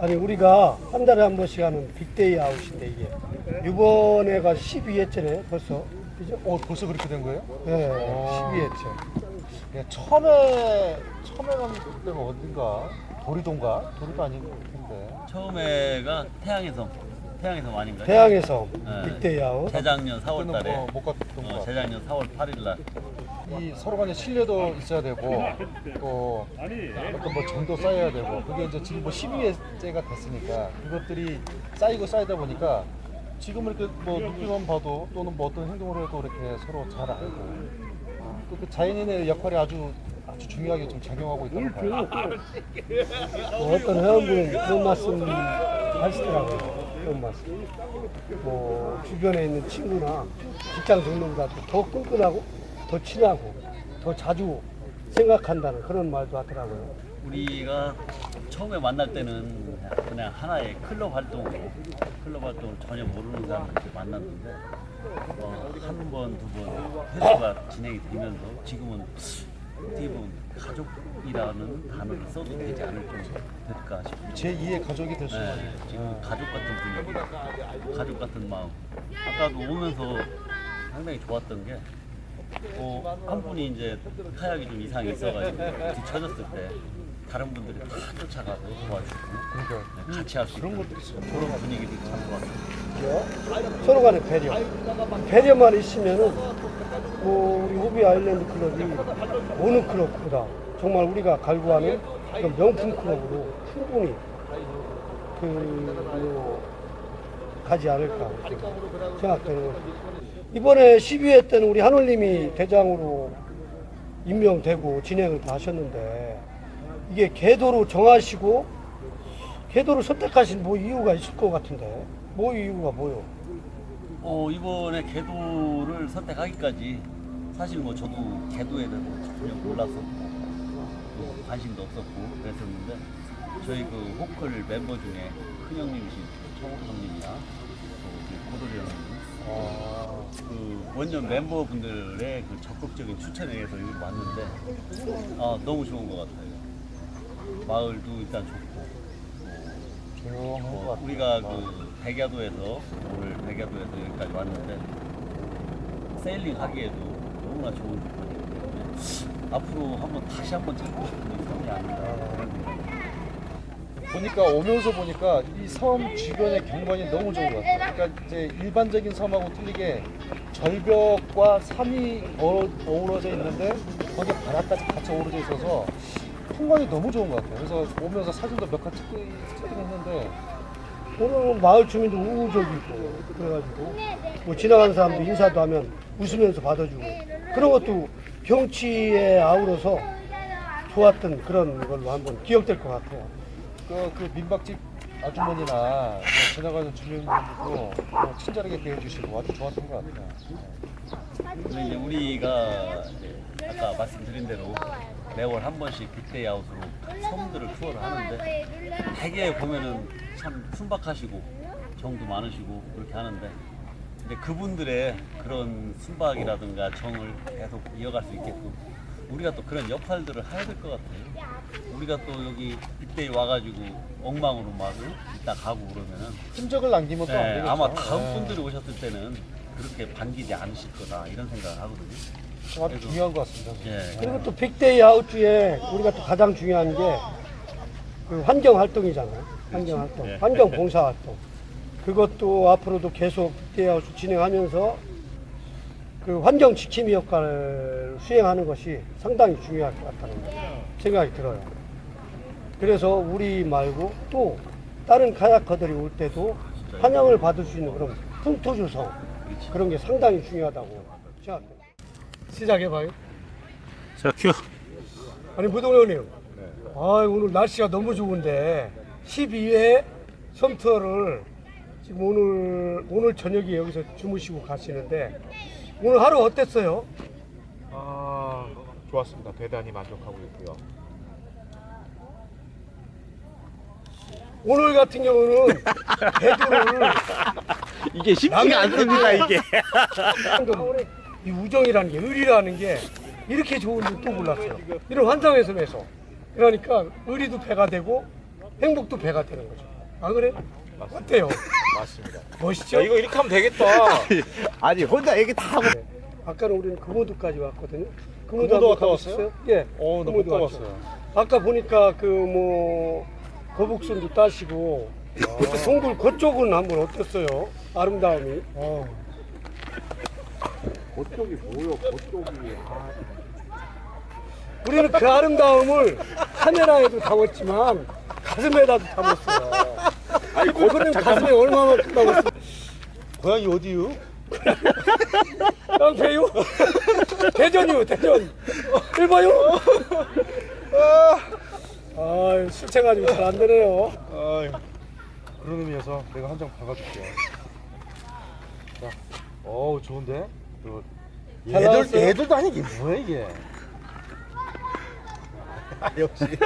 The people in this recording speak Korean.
아니 우리가 한 달에 한 번씩 하는 빅데이 아웃인데 이게 이번에가 12회째네 벌써 그죠? 어 벌써 그렇게 된 거예요? 네 어. 12회째 예, 처음에 처음에 간 때가 어딘가 도리도인가 도리도 아닌 텐데 처음에가 태양의 섬, 태양의 섬 아닌가요? 태양에서 네. 빅데이 아웃 재작년 4월 그때는 달에 뭐못 갔던 거 어, 같아요. 재작년 4월 8일 날 이 서로 간에 신뢰도 있어야 되고 또 어떤 뭐 정도 쌓여야 되고 그게 이제 지금 뭐 12회째가 됐으니까 그것들이 쌓이고 쌓이다 보니까 지금 이렇게 뭐 느낌만 봐도 또는 뭐 어떤 행동을 해도 이렇게 서로 잘 알고 또 그 자연인의 역할이 아주 아주 중요하게 좀 작용하고 있다고 봐요. 뭐 어떤 회원분은 그런 말씀 하시더라고요. 그런 말씀. 뭐 주변에 있는 친구나 직장 동료보다 더 끈끈하고 더 친하고 더 자주 생각한다는 그런 말도 하더라고요 우리가 처음에 만날 때는 그냥 하나의 클럽 활동으로 클럽 활동을 전혀 모르는 사람들 만났는데 어, 한 번, 두 번 회수가 진행이 되면서 지금은 어떻게 보면 가족이라는 단어를 써도 되지 않을 정도 될까 싶습니다. 제 2의 가족이 될 수만 네, 지금 가족 같은 분위기, 가족 같은 마음. 아까도 오면서 상당히 좋았던 게, 어, 한 분이 이제 카약이 좀 이상이 있어가지고 뒤쳐졌을 때 다른 분들이 다 쫓아가서 도와주고 그러니까 네, 같이 할 수 있는 그런 분위기도 참 좋았어요. 서로 간의 배려. 배려만 있으면은 뭐 우리 호비 아일랜드 클럽이 어느 클럽보다 정말 우리가 갈구하는 그런 명품 클럽으로 충분히 그 뭐 가지 않을까 생각되는 거죠. 이번에 12회 때는 우리 하늘님이 대장으로 임명되고 진행을 다 하셨는데 이게 궤도로 정하시고 궤도를 선택하신 뭐 이유가 있을 것 같은데 뭐 이유가 뭐요? 어, 이번에 궤도를 선택하기까지 사실 뭐 저도 궤도에 대해서 전혀 몰랐었고 또 관심도 없었고 그랬었는데 저희 그 호클 멤버 중에 큰 형님이신 청욱 형님이나 또 고도리 형님 아, 그 원년 멤버분들의 그 적극적인 추천에 의해서 여기 왔는데 아 너무 좋은 것 같아요. 마을도 일단 좋고 조용한 것 뭐 같아요. 우리가 그 백야도에서 오늘 백야도에서 여기까지 왔는데 세일링 하기에도 너무나 좋은 조건이기 때문에 앞으로 한번 다시 한번 찾고 싶은 섬이 아닌가 그런 생각이 보니까 오면서 보니까 이 섬 주변의 경관이 너무 좋은 것 같아요. 그러니까 이제 일반적인 섬하고 틀리게 절벽과 산이 어, 어우러져 있는데 거기에 바다까지 같이 어우러져 있어서 풍광이 너무 좋은 것 같아요. 그래서 오면서 사진도 몇 칸 찍고 찍긴 했는데 오늘 마을 주민도 우호적이고 그래가지고 뭐 지나가는 사람도 인사도 하면 웃으면서 받아주고 그런 것도 경치에 아우러서 좋았던 그런 걸로 한번 기억될 것 같아요. 그, 그 민박집 아주머니나 뭐 지나가는 주민분들도 뭐 친절하게 대해주시고 아주 좋았던 것 같아요. 근데 이제 우리가 아까 말씀드린 대로 매월 한 번씩 빅데이 아웃으로 섬들을 투어를 하는데 대개 보면은 참 순박하시고 정도 많으시고 그렇게 하는데 근데 그분들의 그런 순박이라든가 정을 계속 이어갈 수 있게끔 우리가 또 그런 역할들을 해야 될 것 같아요. 우리가 또 여기 빅데이 와가지고 엉망으로 막 이따 가고 그러면은 흔적을 남기면 또 안 네, 되겠죠. 아마 다음 네. 분들이 오셨을 때는 그렇게 반기지 않으실 거다 이런 생각을 하거든요. 아주 중요한 것 같습니다. 예. 그리고 또 빅데이 아웃주에 우리가 또 가장 중요한 게그 환경 활동이잖아요. 환경 활동, 예. 환경 봉사 활동. 그것도 앞으로도 계속 빅데이 아웃 진행하면서 그 환경 지킴이 역할을 수행하는 것이 상당히 중요할 것 같다는 생각이 들어요. 그래서 우리 말고 또 다른 카야커들이 올 때도 환영을 받을 수 있는 그런 풍토 조성 그런 게 상당히 중요하다고 생각합니다. 시작해봐요. 자, 큐. 아니 무동현님, 아 오늘 날씨가 너무 좋은데 12회 섬 투어를 지금 오늘 오늘 저녁에 여기서 주무시고 가시는데 오늘 하루 어땠어요? 아, 좋았습니다. 대단히 만족하고 있고요. 오늘 같은 경우는 배도를 이게 쉽지가 않습니다, 이게. 이 우정이라는 게 의리라는 게 이렇게 좋은 줄또 몰랐어요. 이런 환상의 섬에서 그러니까 의리도 배가 되고 행복도 배가 되는 거죠. 아 그래? 어때요? 맞습니다. 멋있죠? 야, 이거 이렇게 하면 되겠다. 아니 혼자 얘기 다 하고 네. 아까는 우리는 금호도까지 왔거든요. 금호도 갔다? 왔어요? 예. 어, 나못. 가봤어요. 아까 보니까 그 뭐 거북선도 따시고 그때 송굴 그쪽은 한번 어땠어요? 아름다움이. 어. 그쪽이 뭐요? 그쪽이. 아, 우리는 그 아름다움을 카메라에도 담았지만 가슴에다도 담았어요. 아니 그거는 가슴에 얼마만큼 담았어? 고향이 어디요? 깡패요? 대전이요 대전. 일봐요? 아, 술 채가지고 잘 안 되네요. 그런 의미에서 내가 한 장 박아줄게. 자, 어우 좋은데? 그, 잘 얘들 나왔어요? 얘들도 아니 이게 뭐야 이게? 아, 역시.